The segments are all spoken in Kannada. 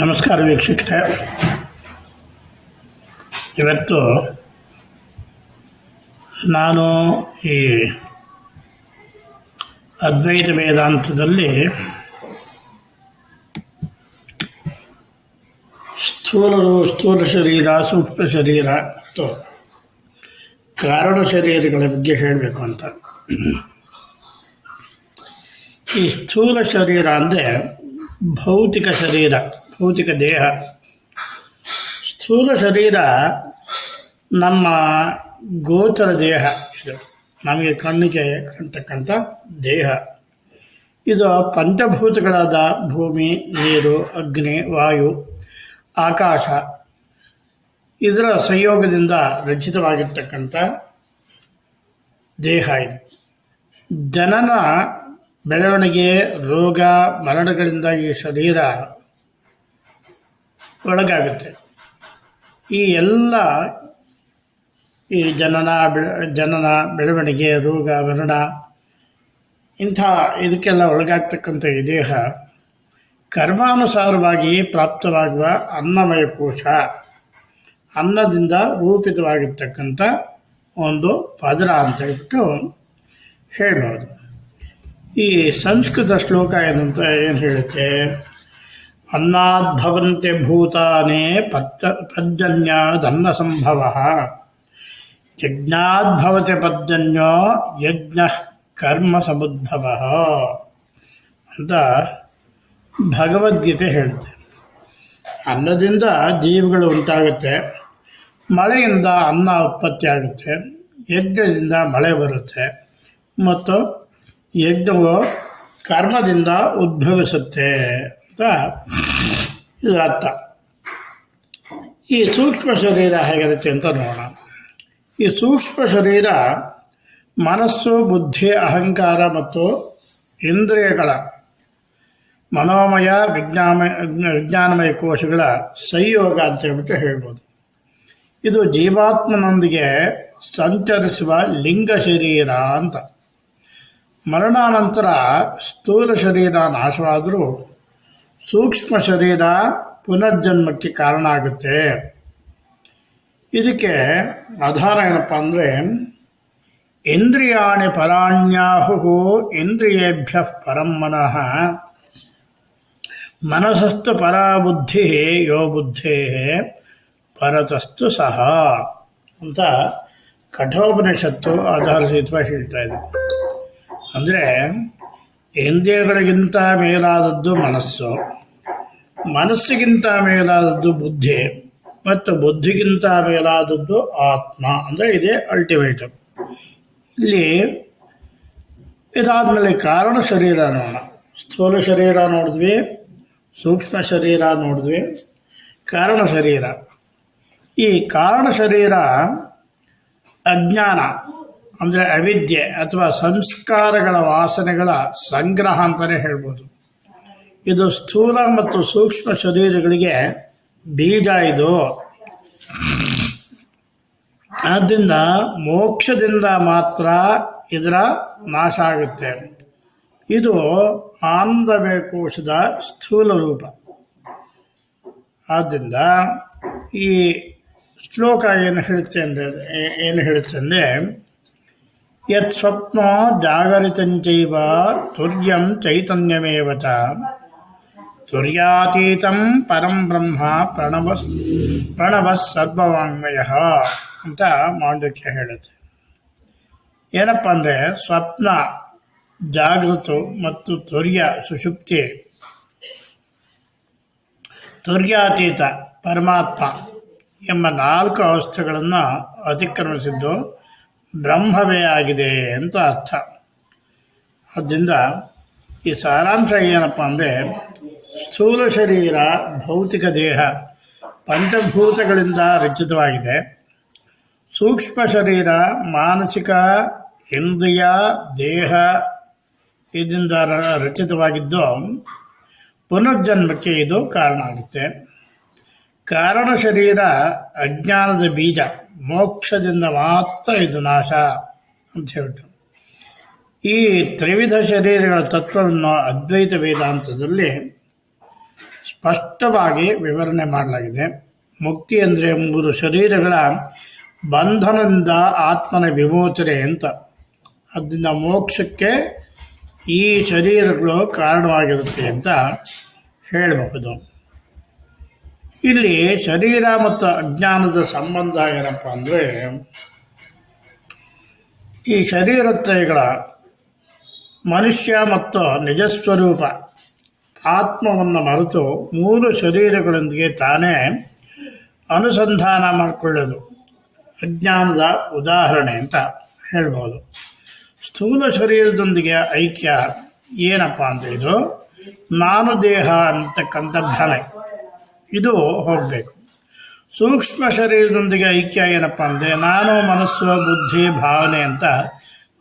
ನಮಸ್ಕಾರ ವೀಕ್ಷಕರೇ. ಇವತ್ತು ನಾನು ಈ ಅದ್ವೈತ ವೇದಾಂತದಲ್ಲಿ ಸ್ಥೂಲರು ಸ್ಥೂಲ ಶರೀರ ಸೂಕ್ಷ್ಮ ಶರೀರ ಮತ್ತು ಕಾರಣ ಶರೀರಗಳ ಬಗ್ಗೆ ಹೇಳಬೇಕು ಅಂತ. ಈ ಸ್ಥೂಲ ಶರೀರ ಅಂದರೆ ಭೌತಿಕ ಶರೀರ, ಭೌತಿಕ ದೇಹ. ಸ್ಥೂಲ ಶರೀರ ನಮ್ಮ ಗೋಚರ ದೇಹ. ಇದು ನಮಗೆ ಕಣ್ಣಿಗೆ ಕಾಣ್ತಕ್ಕಂಥ ದೇಹ. ಇದು ಪಂಚಭೂತಗಳಾದ ಭೂಮಿ, ನೀರು, ಅಗ್ನಿ, ವಾಯು, ಆಕಾಶ. ಇದರ ಸಂಯೋಗದಿಂದ ರಚಿತವಾಗಿರ್ತಕ್ಕಂಥ ದೇಹ ಇದು. ಜನನ ಬೆಳವಣಿಗೆ, ರೋಗ, ಮರಣಗಳಿಂದ ಈ ಶರೀರ ಒಳಗಾಗುತ್ತೆ. ಈ ಎಲ್ಲ ಈ ಜನನ, ಬೆಳೆ, ಜನನ, ಬೆಳವಣಿಗೆ, ರೋಗ, ಮರಣ, ಇಂಥ ಇದಕ್ಕೆಲ್ಲ ಒಳಗಾಗ್ತಕ್ಕಂಥ ಈ ದೇಹ ಕರ್ಮಾನುಸಾರವಾಗಿ ಪ್ರಾಪ್ತವಾಗುವ ಅನ್ನಮಯ ಕೋಶ, ಅನ್ನದಿಂದ ರೂಪಿತವಾಗಿರ್ತಕ್ಕಂಥ ಒಂದು ಪದರ ಅಂತ ಹೇಳ್ಬಿಟ್ಟು ಹೇಳ್ಬೋದು. ಈ ಸಂಸ್ಕೃತ ಶ್ಲೋಕ ಏನಂತ ಏನು ಹೇಳುತ್ತೆ? ಅನ್ನಾದ್ಭವಂತೆ ಭೂತಾನೇ ಪತ್ತ ಪದ್ಜನ್ಯಾದನ್ನ ಸಂಭವ. ಯಜ್ಞಾದ್ಭವತೆ ಪರ್ಜನ್ಯೋ ಯಜ್ಞ ಕರ್ಮ ಸಮುದ್ಭವ. ಅಂತ ಭಗವದ್ಗೀತೆ ಹೇಳುತ್ತೆ. ಅನ್ನದಿಂದ ಜೀವಿಗಳು ಉಂಟಾಗುತ್ತೆ. ಮಳೆಯಿಂದ ಅನ್ನ ಉತ್ಪತ್ತಿ ಆಗುತ್ತೆ. ಯಜ್ಞದಿಂದ ಮಳೆ ಬರುತ್ತೆ. ಮತ್ತು ಯಜ್ಞವು ಕರ್ಮದಿಂದ ಉದ್ಭವಿಸುತ್ತೆ ಅಂತ ಇದು ಅರ್ಥ. ಈ ಸೂಕ್ಷ್ಮ ಶರೀರ ಹೇಗಿರುತ್ತೆ ಅಂತ ನೋಡೋಣ. ಈ ಸೂಕ್ಷ್ಮ ಶರೀರ ಮನಸ್ಸು, ಬುದ್ಧಿ, ಅಹಂಕಾರ ಮತ್ತು ಇಂದ್ರಿಯಗಳ ಮನೋಮಯ ವಿಜ್ಞಾನಮಯ ವಿಜ್ಞಾನಮಯ ಕೋಶಗಳ ಸಂಯೋಗ ಅಂತ ಹೇಳ್ಬಿಟ್ಟು ಹೇಳ್ಬೋದು. ಇದು ಜೀವಾತ್ಮನೊಂದಿಗೆ ಸಂಚರಿಸುವ ಲಿಂಗ ಶರೀರ ಅಂತ. ಮರಣಾನಂತರ ಸ್ಥೂಲ ಶರೀರ ನಾಶವಾದರೂ ಸೂಕ್ಷ್ಮ ಶರೀರ ಪುನರ್ಜನ್ಮಕ್ಕೆ ಕಾರಣ ಆಗುತ್ತೆ. ಇದಕ್ಕೆ ಆಧಾರ ಏನಪ್ಪ ಅಂದರೆ ಇಂದ್ರಿಯಾಣಿ ಪರಾಣ್ಯಾಹು ಇಂದ್ರಿಯೇಭ್ಯ ಪರಂ ಮನಃ. ಮನಸಸ್ತು ಪರಾಬುದ್ಧಿ ಯೋ ಬುದ್ಧೇ ಪರತಸ್ತು ಸಹ ಅಂತ ಕಠೋಪನಿಷತ್ತು ಆಧಾರಿಸಿತ್ವ ಹೇಳ್ತಾ ಇದೆ. ಅಂದರೆ ಇಂದ್ರಿಯಗಳಿಗಿಂತ ಮೇಲಾದದ್ದು ಮನಸ್ಸು, ಮನಸ್ಸಿಗಿಂತ ಮೇಲಾದದ್ದು ಬುದ್ಧಿ ಮತ್ತು ಬುದ್ಧಿಗಿಂತ ಮೇಲಾದದ್ದು ಆತ್ಮ ಅಂದರೆ ಇದೇ ಅಲ್ಟಿಮೇಟ್ ಇಲ್ಲಿ ಇದಾದಮೇಲೆ ಕಾರಣ ಶರೀರ ನೋಡೋಣ. ಸ್ಥೂಲ ಶರೀರ ನೋಡಿದ್ವಿ, ಸೂಕ್ಷ್ಮ ಶರೀರ ನೋಡಿದ್ವಿ, ಕಾರಣ ಶರೀರ. ಈ ಕಾರಣ ಶರೀರ ಅಜ್ಞಾನ. ಅಂದರೆ ಅವಿದ್ಯೆ ಅಥವಾ ಸಂಸ್ಕಾರಗಳ ವಾಸನೆಗಳ ಸಂಗ್ರಹ ಅಂತಲೇ ಹೇಳ್ಬೋದು. ಇದು ಸ್ಥೂಲ ಮತ್ತು ಸೂಕ್ಷ್ಮ ಶರೀರಗಳಿಗೆ ಬೀಜ ಇದು. ಆದ್ದರಿಂದ ಮೋಕ್ಷದಿಂದ ಮಾತ್ರ ಇದರ ನಾಶ ಆಗುತ್ತೆ. ಇದು ಆನಂದಮಯ ಕೋಶದ ಸ್ಥೂಲ ರೂಪ. ಆದ್ದರಿಂದ ಈ ಶ್ಲೋಕ ಏನು ಹೇಳುತ್ತೆ ಅಂದರೆ ಏನು ಹೇಳುತ್ತೆ ಅಂದರೆ ಯತ್ ಸ್ವಪ್ನ ಜಾಗರಿತಂಚೈವ ತುರ್ಯಂ ಚೈತನ್ಯಮೇವ ಚ ತುರ್ಯಾತೀತಂ ಪರಂ ಬ್ರಹ್ಮ ಪ್ರಣವ ಪ್ರಣವ ಸರ್ವವಾಂಗ್ಮಯ ಅಂತ ಮಾಂಡಕ್ಯ ಹೇಳುತ್ತೆ ಏನಪ್ಪ ಅಂದರೆ ಸ್ವಪ್ನ ಜಾಗೃತ ಮತ್ತು ತುರ್ಯ ಸುಷುಪ್ತಿ ತುರ್ಯಾತೀತ ಪರಮಾತ್ಮ ಎಂಬ ನಾಲ್ಕು ಅವಸ್ಥೆಗಳನ್ನು ಅತಿಕ್ರಮಿಸಿದ್ದು ಬ್ರಹ್ಮವೇ ಆಗಿದೆ ಅಂತ ಅರ್ಥ. ಆದ್ದರಿಂದ ಈ ಸಾರಾಂಶ ಏನಪ್ಪ ಅಂದರೆ ಸ್ಥೂಲ ಶರೀರ, ಭೌತಿಕ ದೇಹ, ಪಂಚಭೂತಗಳಿಂದ ರಚಿತವಾಗಿದೆ. ಸೂಕ್ಷ್ಮ ಶರೀರ, ಮಾನಸಿಕ, ಇಂದ್ರಿಯ, ದೇಹ ಇದರಿಂದ ರಚಿತವಾಗಿದ್ದು ಪುನರ್ಜನ್ಮಕ್ಕೆ ಇದು ಕಾರಣ ಆಗುತ್ತೆ. ಕಾರಣ ಶರೀರ ಅಜ್ಞಾನದ ಬೀಜ. ಮೋಕ್ಷದಿಂದ ಮಾತ್ರ ಇದು ನಾಶ ಅಂತ ಹೇಳ್ಬಿಟ್ಟು ಈ ತ್ರಿವಿಧ ಶರೀರಗಳ ತತ್ವವನ್ನು ಅದ್ವೈತ ವೇದಾಂತದಲ್ಲಿ ಸ್ಪಷ್ಟವಾಗಿ ವಿವರಣೆ ಮಾಡಲಾಗಿದೆ. ಮುಕ್ತಿ ಅಂದರೆ ಮೂರು ಶರೀರಗಳ ಬಂಧನದಿಂದ ಆತ್ಮನ ವಿಮೋಚನೆ ಅಂತ. ಅದರಿಂದ ಮೋಕ್ಷಕ್ಕೆ ಈ ಶರೀರಗಳು ಕಾರಣವಾಗಿರುತ್ತೆ ಅಂತ ಹೇಳಬಹುದು. ಇಲ್ಲಿ ಶರೀರ ಮತ್ತು ಅಜ್ಞಾನದ ಸಂಬಂಧ ಏನಪ್ಪ ಅಂದರೆ, ಈ ಶರೀರತ್ರಯಗಳ ಮನುಷ್ಯ ಮತ್ತು ನಿಜಸ್ವರೂಪ, ಆತ್ಮವನ್ನು ಮರೆತು ಮೂರು ಶರೀರಗಳೊಂದಿಗೆ ತಾನೇ ಅನುಸಂಧಾನ ಮಾಡಿಕೊಳ್ಳೋದು. ಅಜ್ಞಾನದ ಉದಾಹರಣೆ ಅಂತ ಹೇಳ್ಬೋದು. ಸ್ಥೂಲ ಶರೀರದೊಂದಿಗೆ ಐಕ್ಯ ಏನಪ್ಪ ಅಂತ ಇದು, ನಾನು ದೇಹ ಅಂತಕ್ಕಂಥ ಭ್ರಮೆ. ಇದು ಹೋಗಬೇಕು. ಸೂಕ್ಷ್ಮ ಶರೀರದೊಂದಿಗೆ ಐಕ್ಯ ಏನಪ್ಪ ಅಂದರೆ ನಾನು ಮನಸ್ಸು ಬುದ್ಧಿ ಭಾವನೆ ಅಂತ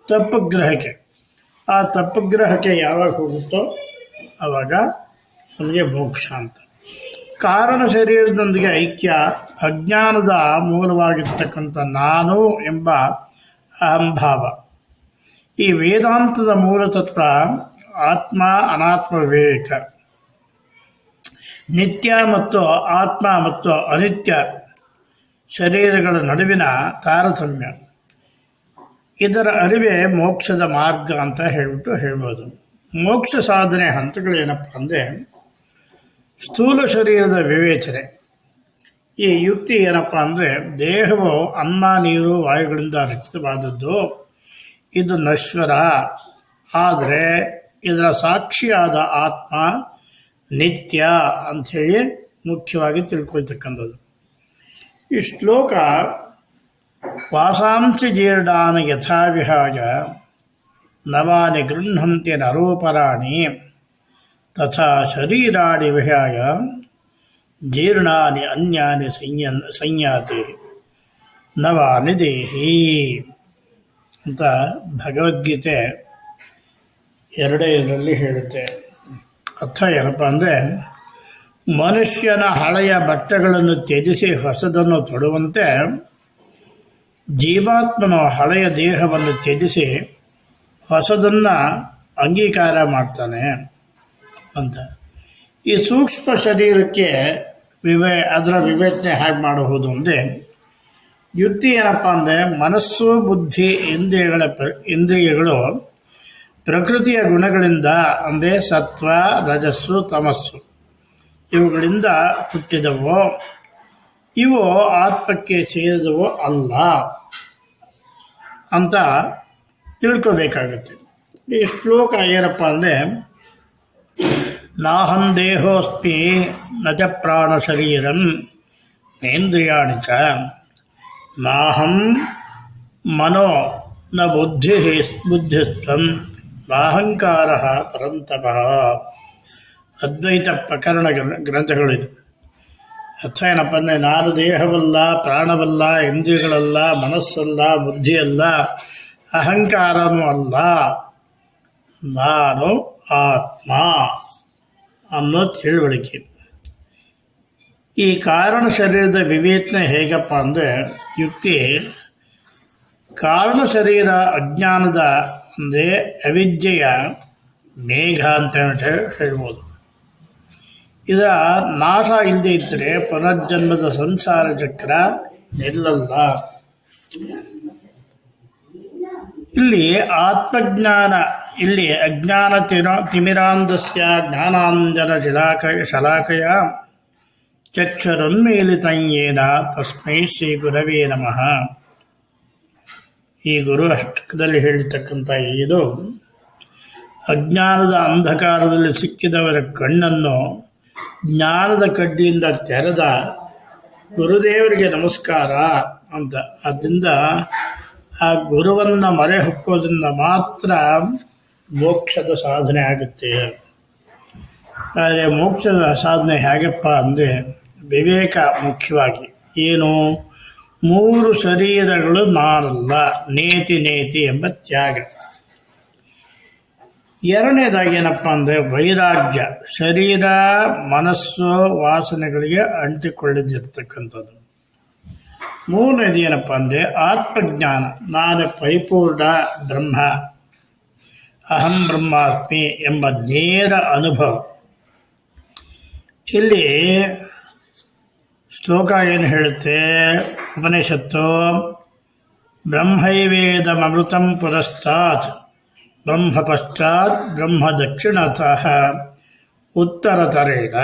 ತಪ್ಪು ಗ್ರಹಕ್ಕೆ. ಆ ತಪ್ಪು ಗ್ರಹಕ್ಕೆ ಯಾವಾಗ ಹೋಗುತ್ತೋ ಆವಾಗ ನಮಗೆ ಮೋಕ್ಷ ಅಂತ. ಕಾರಣ ಶರೀರದೊಂದಿಗೆ ಐಕ್ಯ ಅಜ್ಞಾನದ ಮೂಲವಾಗಿರ್ತಕ್ಕಂಥ ನಾನು ಎಂಬ ಅಹಂಭಾವ. ಈ ವೇದಾಂತದ ಮೂಲತತ್ವ ಆತ್ಮ ಅನಾತ್ಮ ವಿವೇಕ. ನಿತ್ಯ ಮತ್ತು ಆತ್ಮ ಮತ್ತು ಅನಿತ್ಯ ಶರೀರಗಳ ನಡುವಿನ ತಾರತಮ್ಯ. ಇದರ ಅರಿವೇ ಮೋಕ್ಷದ ಮಾರ್ಗ ಅಂತ ಹೇಳ್ಬಿಟ್ಟು ಹೇಳ್ಬೋದು. ಮೋಕ್ಷ ಸಾಧನೆ ಹಂತಗಳೇನಪ್ಪ ಅಂದರೆ ಸ್ಥೂಲ ಶರೀರದ ವಿವೇಚನೆ. ಈ ಯುಕ್ತಿ ಏನಪ್ಪ ಅಂದರೆ ದೇಹವು ಅನ್ನ, ನೀರು, ವಾಯುಗಳಿಂದ ರಚಿತವಾದದ್ದು. ಇದು ನಶ್ವರ. ಆದರೆ ಇದರ ಸಾಕ್ಷಿಯಾದ ಆತ್ಮ ನಿತ್ಯ ಅಂಥೇಳಿ ಮುಖ್ಯವಾಗಿ ತಿಳ್ಕೊಳ್ತಕ್ಕಂಥದ್ದು. ಈ ಶ್ಲೋಕ ವಾಸಾಂಸಿ ಜೀರ್ಣಾನ ಯಥಾವಿಹಾಯ ನವಾನಿ ಗೃಹಂತೆ ನರೋಪರಾಣಿ ತಥಾ ಶರೀರಾಣಿ ವಿಹಾಯ ಜೀರ್ಣಾನಿ ಅನ್ಯಾನಿ ಸಂಯ ಸಂಯಾತಿ ನವಾನಿ ದೇಹಿ ಅಂತ ಭಗವದ್ಗೀತೆ ಎರಡೇ ಇದರಲ್ಲಿ ಹೇಳುತ್ತೆ. ಅರ್ಥ ಏನಪ್ಪ ಅಂದರೆ, ಮನುಷ್ಯನ ಹಳೆಯ ಬಟ್ಟೆಗಳನ್ನು ತ್ಯಜಿಸಿ ಹೊಸದನ್ನು ತೊಡುವಂತೆ, ಜೀವಾತ್ಮನ ಹಳೆಯ ದೇಹವನ್ನು ತ್ಯಜಿಸಿ ಹೊಸದನ್ನು ಅಂಗೀಕಾರ ಮಾಡ್ತಾನೆ ಅಂತ. ಈ ಸೂಕ್ಷ್ಮ ಶರೀರಕ್ಕೆ ವಿವೇ, ಅದರ ವಿವೇಚನೆ ಹೇಗೆ ಮಾಡಬಹುದು ಅಂದರೆ, ಯುಕ್ತಿ ಏನಪ್ಪ ಅಂದರೆ, ಮನಸ್ಸು, ಬುದ್ಧಿ, ಇಂದ್ರಿಯಗಳ ಇಂದ್ರಿಯಗಳು ಪ್ರಕೃತಿಯ ಗುಣಗಳಿಂದ, ಅಂದರೆ ಸತ್ವ, ರಜಸ್ಸು, ತಮಸ್ಸು, ಇವುಗಳಿಂದ ಹುಟ್ಟಿದವು. ಇವು ಆತ್ಮಕ್ಕೆ ಸೇರಿದವೋ ಅಲ್ಲ ಅಂತ ತಿಳ್ಕೋಬೇಕಾಗುತ್ತೆ. ಈ ಶ್ಲೋಕ ಏನಪ್ಪ ಅಂದರೆ, ನಾಹಂ ದೇಹೋಸ್ಮಿ ನಜ ಪ್ರಾಣ ಶರೀರಂ ನೇಂದ್ರಿಯಾಣಿ ಚ. ನಾಹಂ ಮನೋ ನ ಬುದ್ಧಿ ಬುದ್ಧಿಸ್ತ್ವಂ ನಾಹಂಕಾರ ಪರಂತಪ. ಅದ್ವೈತ ಪ್ರಕರಣ ಗ್ರಂಥಗಳಿದು. ಅರ್ಥ ಏನಪ್ಪ ಅಂದರೆ ನಾನು ದೇಹವಲ್ಲ, ಪ್ರಾಣವಲ್ಲ, ಇಂದ್ರಿಯಗಳಲ್ಲ, ಮನಸ್ಸಲ್ಲ, ಬುದ್ಧಿಯಲ್ಲ, ಅಹಂಕಾರನೂ ಅಲ್ಲ. ನಾನು ಆತ್ಮ ಅನ್ನೋ ತಿಳುವಳಿಕೆ. ಈ ಕಾರಣ ಶರೀರದ ವಿವೇಚನೆ ಹೇಗಪ್ಪ ಅಂದರೆ, ಯುಕ್ತಿ ಕಾರಣ ಶರೀರ ಅಜ್ಞಾನದ ಅಂದರೆ ಅವಿದ್ಯೆಯ ಮೇಘ ಅಂತ ಹೇಳ್ಬೋದು. ಇದರ ನಾಶ ಇಲ್ಲದೆ ಇದ್ದರೆ ಪುನರ್ಜನ್ಮದ ಸಂಸಾರ ಚಕ್ರ ನಿಲ್ಲಲ್ಲ. ಇಲ್ಲಿ ಆತ್ಮಜ್ಞಾನ, ಇಲ್ಲಿ ಅಜ್ಞಾನ ತಿಮಿರಾಂಧಸ್ಯ ಜ್ಞಾನಾಂಜನ ಶಿಲಾಕ ಶಲಾಕಯ. ಚಕ್ಷರನ್ಮೇಲಿತಂಯೇನ ತಸ್ಮೈ ಶ್ರೀ ಗುರವೇ ನಮಃ. ಈ ಗುರು ಅಷ್ಟಕದಲ್ಲಿ ಹೇಳಿರ್ತಕ್ಕಂಥ ಇದು ಅಜ್ಞಾನದ ಅಂಧಕಾರದಲ್ಲಿ ಸಿಕ್ಕಿದವರ ಕಣ್ಣನ್ನು ಜ್ಞಾನದ ಕಡ್ಡಿಯಿಂದ ತೆರೆದ ಗುರುದೇವರಿಗೆ ನಮಸ್ಕಾರ ಅಂತ. ಅದರಿಂದ ಆ ಗುರುವನ್ನು ಮರೆ ಹೊಕ್ಕೋದ್ರಿಂದ ಮಾತ್ರ ಮೋಕ್ಷದ ಸಾಧನೆ ಆಗುತ್ತೆ. ಆದರೆ ಮೋಕ್ಷದ ಸಾಧನೆ ಹೇಗಪ್ಪ ಅಂದರೆ ವಿವೇಕ ಮುಖ್ಯವಾಗಿ ಏನು? ಮೂರು ಶರೀರಗಳು ನಾನಲ್ಲ ನೇತಿ ನೇತಿ ಎಂಬ ತ್ಯಾಗ. ಎರಡನೇದಾಗಿ ಏನಪ್ಪ ಅಂದರೆ ವೈರಾಗ್ಯ. ಶರೀರ, ಮನಸ್ಸು, ವಾಸನೆಗಳಿಗೆ ಅಂಟಿಕೊಳ್ಳದಿರ್ತಕ್ಕಂಥದ್ದು. ಮೂರನೇದು ಏನಪ್ಪ ಅಂದರೆ ಆತ್ಮಜ್ಞಾನ. ನಾನು ಪರಿಪೂರ್ಣ ಬ್ರಹ್ಮ, ಅಹಂ ಬ್ರಹ್ಮಾಸ್ಮಿ ಎಂಬ ನೇರ ಅನುಭವ. ಇಲ್ಲಿ ಶ್ಲೋಕ ಏನು ಹೇಳುತ್ತೆ? ಉಪನಿಷತ್ತು, ಬ್ರಹ್ಮೈವೇದಮೃತಂ ಪುರಸ್ತಾತ್ ಬ್ರಹ್ಮ ಪಶ್ಚಾತ್ ಬ್ರಹ್ಮ ದಕ್ಷಿಣತಃ ಉತ್ತರತರೇಣ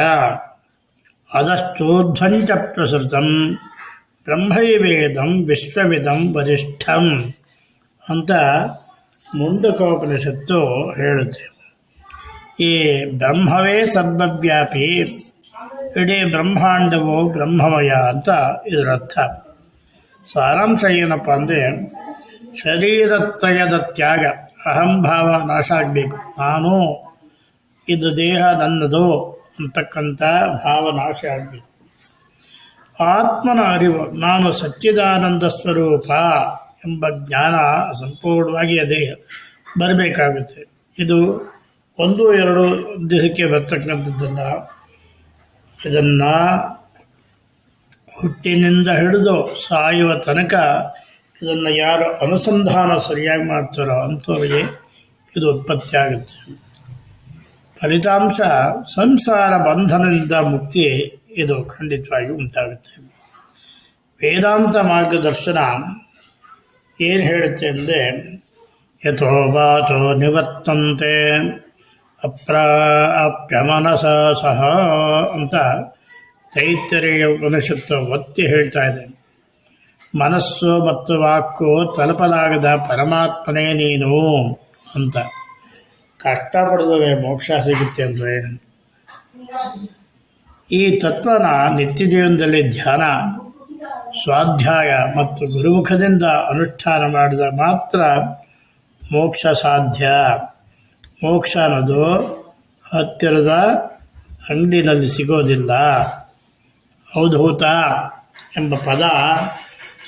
ಅದಷ್ಟೂರ್ಧ್ವಂಚ ಪ್ರಸೃತಂ, ಬ್ರಹ್ಮೈವೇದಂ ವಿಶ್ವವಿದಂ ವರಿಷ್ಠಂ ಅಂತ ಮುಂಡಕೋಪನಿಷತ್ತು ಹೇಳುತ್ತೆ. ಈ ಬ್ರಹ್ಮವೇ ಸರ್ವವ್ಯಾಪಿ ಇಡೀ ಬ್ರಹ್ಮಾಂಡವು ಬ್ರಹ್ಮಮಯ ಅಂತ ಇದರರ್ಥ. ಸಾರಾಂಶ ಏನಪ್ಪ ಅಂದರೆ ಶರೀರತ್ರಯದ ತ್ಯಾಗ, ಅಹಂಭಾವ ನಾಶ ಆಗಬೇಕು. ನಾನು ಇದು ದೇಹ ನನ್ನದು ಅಂತಕ್ಕಂಥ ಭಾವ ನಾಶ ಆಗಬೇಕು. ಆತ್ಮನ ಅರಿವು, ನಾನು ಸಚ್ಚಿದಾನಂದ ಸ್ವರೂಪ ಎಂಬ ಜ್ಞಾನ ಸಂಪೂರ್ಣವಾಗಿ ಅದೇ, ಬರಬೇಕಾಗುತ್ತೆ. ಇದು ಒಂದು, ಎರಡು ದಿವಸಕ್ಕೆ ಬರ್ತಕ್ಕಂಥದ್ದಲ್ಲ. ಇದನ್ನು ಹುಟ್ಟಿನಿಂದ ಹಿಡಿದು ಸಾಯುವ ತನಕ ಇದನ್ನು ಯಾರು ಅನುಸಂಧಾನ ಸರಿಯಾಗಿ ಮಾಡ್ತಾರೋ ಅಂಥವರಿಗೆ ಇದು ಉತ್ಪತ್ತಿ ಆಗುತ್ತೆ. ಫಲಿತಾಂಶ ಸಂಸಾರ ಬಂಧನದಿಂದ ಮುಕ್ತಿ ಇದು ಖಂಡಿತವಾಗಿ ಉಂಟಾಗುತ್ತೆ. ವೇದಾಂತ ಮಾರ್ಗದರ್ಶನ ಏನು ಹೇಳುತ್ತೆ ಅಂದರೆ ಯಥೋ ಬಾತೋ ನಿವರ್ತಂತೆ. ಅಪ್ರಾಪ್ಯ ಮನಸ ಸಹ ಅಂತ ತೈತರಿಯ ಉಪನಿಷತ್ತು ಒತ್ತಿ ಹೇಳ್ತಾ ಇದೆ. ಮನಸ್ಸು ಮತ್ತು ವಾಕು ತಲುಪಲಾಗದ ಪರಮಾತ್ಮನೇ ನೀನು ಅಂತ. ಕಷ್ಟಪಡಿದ್ರೆ ಮೋಕ್ಷ ಸಿಗುತ್ತೆ ಅಂದರೆ. ಈ ತತ್ವನ ನಿತ್ಯ ಜೀವನದಲ್ಲಿ ಧ್ಯಾನ, ಸ್ವಾಧ್ಯಾಯ ಮತ್ತು ಗುರುಮುಖದಿಂದ ಅನುಷ್ಠಾನ ಮಾಡಿದ ಮಾತ್ರ ಮೋಕ್ಷ ಸಾಧ್ಯ. ಮೋಕ್ಷ ಅನ್ನೋದು ಹತ್ತಿರದ ಅಂಗಡಿನಲ್ಲಿ ಸಿಗೋದಿಲ್ಲ. ಅವಧೂತ ಎಂಬ ಪದ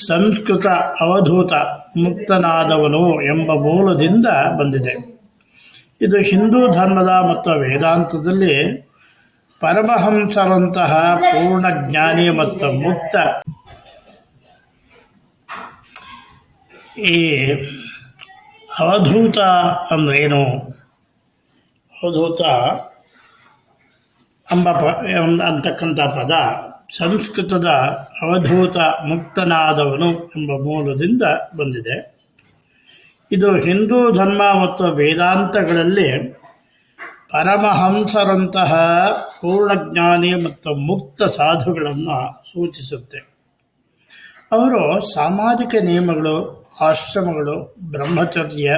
ಸಂಸ್ಕೃತ ಅವಧೂತ ಮುಕ್ತನಾದವನು ಎಂಬ ಮೂಲದಿಂದ ಬಂದಿದೆ. ಇದು ಹಿಂದೂ ಧರ್ಮದ ಮತ್ತು ವೇದಾಂತದಲ್ಲಿ ಪರಮಹಂಸರಂತಹ ಪೂರ್ಣ ಜ್ಞಾನಿ ಮತ್ತು ಮುಕ್ತ. ಈ ಅವಧೂತ ಅಂದ್ರೇನು? ಅವಧೂತ ಎಂಬ ಪ ಅಂತಕ್ಕಂಥ ಪದ. ಸಂಸ್ಕೃತದ ಅವಧೂತ ಮುಕ್ತನಾದವನು ಎಂಬ ಮೂಲದಿಂದ ಬಂದಿದೆ. ಇದು ಹಿಂದೂ ಧರ್ಮ ಮತ್ತು ವೇದಾಂತಗಳಲ್ಲಿ ಪರಮಹಂಸರಂತಹ ಪೂರ್ಣಜ್ಞಾನಿ ಮತ್ತು ಮುಕ್ತ ಸಾಧುಗಳನ್ನು ಸೂಚಿಸುತ್ತೆ. ಅವರು ಸಾಮಾಜಿಕ ನಿಯಮಗಳು, ಆಶ್ರಮಗಳು, ಬ್ರಹ್ಮಚರ್ಯ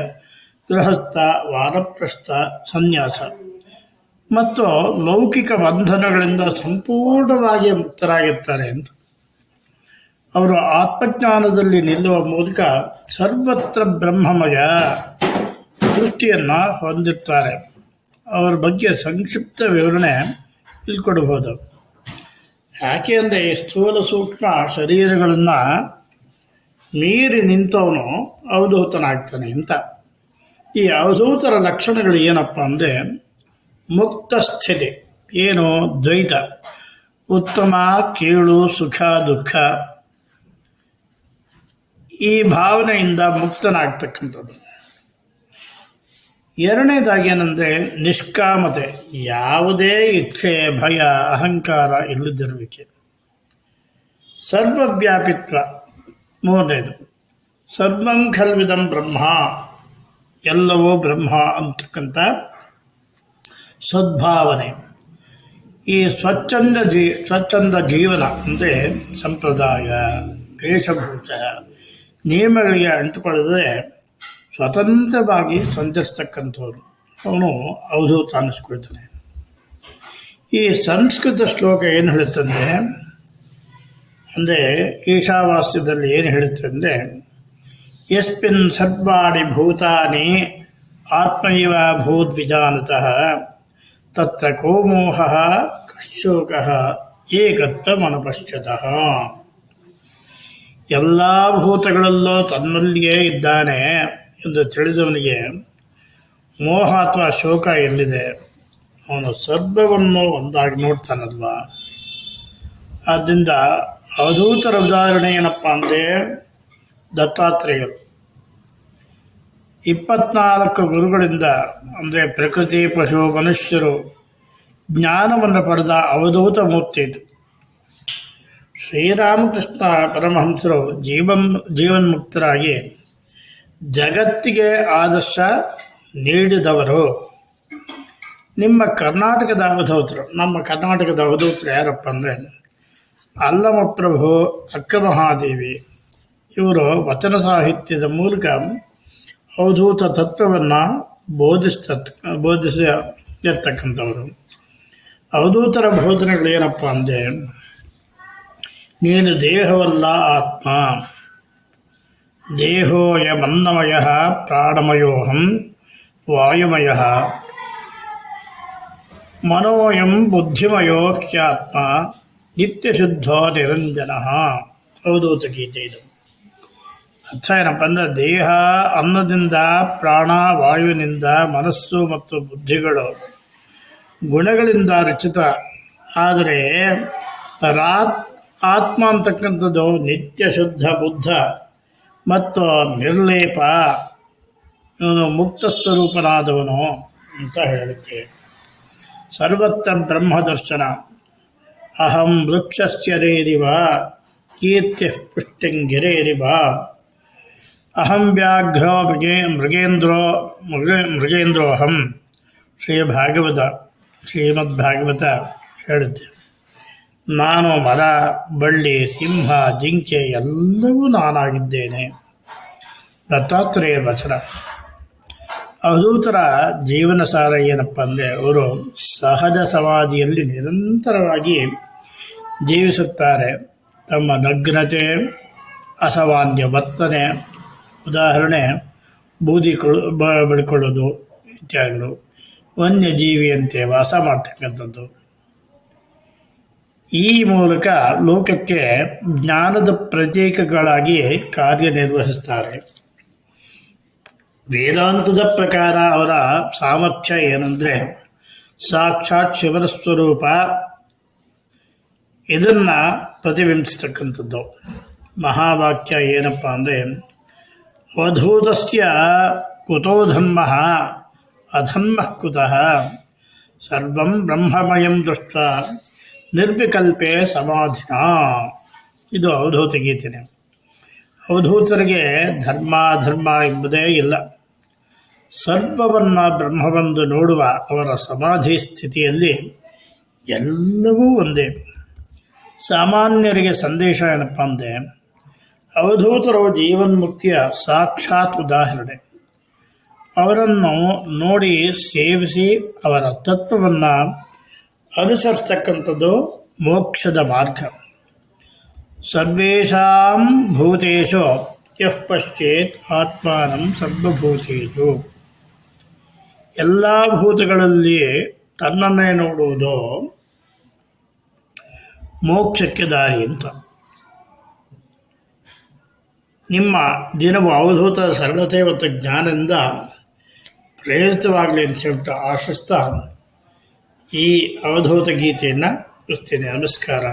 ಗೃಹಸ್ಥ ವಾನಪ್ರಸ್ಥ ಸನ್ಯಾಸ. ಮತ್ತು ಲೌಕಿಕ ಬಂಧನಗಳಿಂದ ಸಂಪೂರ್ಣವಾಗಿ ಮುಕ್ತರಾಗಿರ್ತಾರೆ ಅಂತ. ಅವರು ಆತ್ಮಜ್ಞಾನದಲ್ಲಿ ನಿಲ್ಲುವ ಮೂಲಕ ಸರ್ವತ್ರ ಬ್ರಹ್ಮಮಯ ದೃಷ್ಟಿಯನ್ನು ಹೊಂದಿರ್ತಾರೆ. ಅವರ ಬಗ್ಗೆ ಸಂಕ್ಷಿಪ್ತ ವಿವರಣೆ ಇಲ್ಲಿ ಯಾಕೆ ಅಂದರೆ ಸ್ಥೂಲ ಸೂಕ್ಷ್ಮ ಶರೀರಗಳನ್ನು ಮೀರಿ ನಿಂತವನು ಅವಧೂತನಾಗ್ತಾನೆ ಅಂತ. ಈ ಅವಧೂತರ ಲಕ್ಷಣಗಳು ಏನಪ್ಪ ಅಂದರೆ ಮುಕ್ತ ಸ್ಥಿತಿ. ಏನು? ದ್ವೈತ. ಉತ್ತಮ, ಕೀಳು, ಸುಖ, ದುಃಖ. ಈ ಭಾವನೆಯಿಂದ ಮುಕ್ತನಾಗ್ತಕ್ಕಂಥದ್ದು. ಎರಡನೇದಾಗಿ ಏನಂದರೆ ನಿಷ್ಕಾಮತೆ. ಯಾವುದೇ ಇಚ್ಛೆ, ಭಯ, ಅಹಂಕಾರ ಇಲ್ಲದಿರುವಿಕೆ. ಸರ್ವವ್ಯಾಪಿತ್ವ. ಮೂರನೇದು. ಸರ್ವಂ ಖಲ್ವಿದಂ ಬ್ರಹ್ಮ. ಎಲ್ಲವೂ ಬ್ರಹ್ಮ ಅಂತಕ್ಕಂಥ ಸದ್ಭಾವನೆ. ಈ ಸ್ವಚ್ಛಂದ ಜೀ, ಸ್ವಚ್ಛಂದ ಜೀವನ ಅಂದರೆ ಸಂಪ್ರದಾಯ, ವೇಷಭೂಷ, ನಿಯಮಗಳಿಗೆ ಅಂಟುಕೊಳ್ಳದೆ ಸ್ವತಂತ್ರವಾಗಿ ಸಂಚರಿಸ್ತಕ್ಕಂಥವ್ರು. ಅವನು ಅವಧೂತ ಅನ್ನಿಸ್ಕೊಳ್ತಾನೆ ಈ ಸಂಸ್ಕೃತ ಶ್ಲೋಕ ಏನು ಹೇಳುತ್ತಂದರೆ, ಅಂದರೆ ಈಶಾವಾಸ್ಯದಲ್ಲಿ ಏನು ಹೇಳುತ್ತೆ ಅಂದರೆ ಯಸ್ಮಿನ್ ಸರ್ವಾಣಿ ಭೂತಾನಿ ಆತ್ಮೈವ ಭೂದ್ವಿಜಾನತಃ ತತ್ರ ಕೋಮೋಹ ಕಶೋಕ ಏಕತ್ವಮನಪಶ್ಯತಃ ಎಲ್ಲ ಭೂತಗಳಲ್ಲೂ ತನ್ನಲ್ಲಿಯೇ ಇದ್ದಾನೆ ಎಂದು ತಿಳಿದವನಿಗೆ ಮೋಹ ಅಥವಾ ಶೋಕ ಎಲ್ಲಿದೆ? ಅವನು ಸರ್ವವನ್ನು ಒಂದಾಗಿ ನೋಡ್ತಾನಲ್ವ? ಆದ್ದರಿಂದ ಅವಧೂತರ ಉದಾಹರಣೆ ಏನಪ್ಪ ಅಂದರೆ ದತ್ತಾತ್ರೇಯರು. ಇಪ್ಪತ್ನಾಲ್ಕು ಗುರುಗಳಿಂದ, ಅಂದರೆ ಪ್ರಕೃತಿ ಪಶು ಮನುಷ್ಯರು, ಜ್ಞಾನವನ್ನು ಪಡೆದ ಅವಧೂತ ಮೂರ್ತಿ ಇದು. ಶ್ರೀರಾಮಕೃಷ್ಣ ಪರಮಹಂಸರು ಜೀವನ್ ಜೀವನ್ಮುಕ್ತರಾಗಿ ಜಗತ್ತಿಗೆ ಆದರ್ಶ ನೀಡಿದವರು. ನಿಮ್ಮ ಕರ್ನಾಟಕದ ಅವಧೂತರು, ನಮ್ಮ ಕರ್ನಾಟಕದ ಅವಧೂತರು ಯಾರಪ್ಪ ಅಂದರೆ, ಅಲ್ಲಮಪ್ರಭು ಅಕ್ಕ ಮಹಾದೇವಿ ಇವರು ವಚನ ಸಾಹಿತ್ಯದ ಮೂಲಕ ಅವಧೂತ ತತ್ವವನ್ನು ಬೋಧಿಸ್ತ ಬೋಧಿಸಿರ್ತಕ್ಕಂಥವರು ಅವಧೂತರ ಬೋಧನೆಗಳು ಏನಪ್ಪ ಅಂದರೆ, ನೀನು ದೇಹವಲ್ಲ ಆತ್ಮ ದೇಹೋಯಮನ್ನಮಯ ಪ್ರಾಣಮಯೋಹಂ ವಾಯುಮಯ. ಮನೋಯಂ ಬುದ್ಧಿಮಯೋ ಹ್ಯಾತ್ಮ ನಿತ್ಯಶುದ್ಧ ನಿರಂಜನ. ಅವಧೂತ ಗೀತೆ ಇದು. ಅರ್ಥ ಏನಪ್ಪ ಅಂದರೆ ದೇಹ, ಅನ್ನದಿಂದ, ಪ್ರಾಣ, ವಾಯುವಿನಿಂದ, ಮನಸ್ಸು ಮತ್ತು ಬುದ್ಧಿಗಳು ಗುಣಗಳಿಂದ ರಚಿತ. ಆದರೆ ರಾತ್, ಆತ್ಮ ಅಂತಕ್ಕಂಥದ್ದು ನಿತ್ಯ ಶುದ್ಧ ಬುದ್ಧ ಮತ್ತು ನಿರ್ಲೇಪ. ಇವನು ಮುಕ್ತ ಸ್ವರೂಪನಾದವನು ಅಂತ ಹೇಳುತ್ತೆ. ಸರ್ವತ್ರ ಬ್ರಹ್ಮದರ್ಶನ ಅಹಂ ವೃಕ್ಷಶ್ಚರೇರಿವ ಕೀರ್ತಿ ಪುಷ್ಟಿಂಗಿರೇರಿವ ಅಹಂ ವ್ಯಾಘ್ರೋ ಮೃಗೇ ಮೃಗೇಂದ್ರೋ ಮೃಗ ಮೃಗೇಂದ್ರೋಹಂ ಶ್ರೀ ಭಾಗವತ ಶ್ರೀಮದ್ಭಾಗವತ ಹೇಳುತ್ತೆ. ನಾನು, ಮರ, ಬಳ್ಳಿ, ಸಿಂಹ, ಜಿಂಕೆ ಎಲ್ಲವೂ ನಾನಾಗಿದ್ದೇನೆ. ದತ್ತಾತ್ರೇಯ ವಚನ. ಅದೂತರ ಜೀವನ ಸಾರ ಏನಪ್ಪ ಅಂದರೆ, ಅವರು ಸಹಜ ಸಮಾಧಿಯಲ್ಲಿ ನಿರಂತರವಾಗಿ ಜೀವಿಸುತ್ತಾರೆ. ತಮ್ಮ ನಗ್ನತೆ, ಅಸಾಮಾನ್ಯ ವರ್ತನೆ ಉದಾಹರಣೆ, ಬೂದಿ ಬಳ್ಕೊಳ್ಳೋದು ಇತ್ಯಾದಿಗಳು. ವನ್ಯಜೀವಿಯಂತೆ ವಾಸ ಮಾಡ್ತಕ್ಕಂಥದ್ದು. ಈ ಮೂಲಕ ಲೋಕಕ್ಕೆ ಜ್ಞಾನದ ಪ್ರತೀಕಗಳಾಗಿ ಕಾರ್ಯನಿರ್ವಹಿಸ್ತಾರೆ. ವೇದಾಂತದ ಪ್ರಕಾರ ಅವರ ಸಾಮರ್ಥ್ಯ ಏನಂದರೆ, ಸಾಕ್ಷಾತ್ ಶಿವರ ಸ್ವರೂಪ ಇದನ್ನು ಪ್ರತಿಬಿಂಬಿಸ್ತಕ್ಕಂಥದ್ದು. ಮಹಾವಾಕ್ಯ ಏನಪ್ಪ ಅಂದರೆ ಅವಧೂತಸ್ಯ ಕುತೋ ಧರ್ಮ ಅಧರ್ಮ ಕುತಃ, ಸರ್ವಂ ಬ್ರಹ್ಮಮಯಂ ದೃಷ್ಟ ನಿರ್ವಿಕಲ್ಪೇ ಸಮಾಧಿನ. ಇದು ಅವಧೂತ ಗೀತೆನೆ. ಅವಧೂತರಿಗೆ ಧರ್ಮ ಧರ್ಮ ಎಂಬುದೇ ಇಲ್ಲ. ಸರ್ವವನ್ನು ಬ್ರಹ್ಮವೆಂದು ನೋಡುವ ಅವರ ಸಮಾಧಿ ಸ್ಥಿತಿಯಲ್ಲಿ ಎಲ್ಲವೂ ಒಂದೇ. ಸಾಮಾನ್ಯರಿಗೆ ಸಂದೇಶ ಏನಪ್ಪ ಅಂದರೆ ಅವಧೂತರು ಜೀವನ್ಮುಕ್ತಿಯ ಸಾಕ್ಷಾತ್ ಉದಾಹರಣೆ. ಅವರನ್ನು ನೋಡಿ ಸೇವಿಸಿ ಅವರ ತತ್ವವನ್ನು ಅನುಸರಿಸ್ತಕ್ಕಂಥದ್ದು ಮೋಕ್ಷದ ಮಾರ್ಗ. ಸರ್ವೇಷಾಂ ಭೂತೇಶು ಯಃ ಪಶ್ಚೇತ್ ಆತ್ಮಾನಂ ಸರ್ವಭೂತೇಶು ಎಲ್ಲ ಭೂತಗಳಲ್ಲಿ ತನ್ನನ್ನೇ ನೋಡುವುದು ಮೋಕ್ಷಕ್ಕೆ ದಾರಿ ಅಂತ. ನಿಮ್ಮ ದಿನವು ಅವಧೂತ ಸರಳತೆ ಮತ್ತು ಜ್ಞಾನದಿಂದ ಪ್ರೇರಿತವಾಗಲಿ ಅಂತ ಹೇಳ್ತಾ ಆಶಿಸ್ತಾ ಈ ಅವಧೂತ ಗೀತೆಯನ್ನು ಇರ್ತೇನೆ ನಮಸ್ಕಾರ.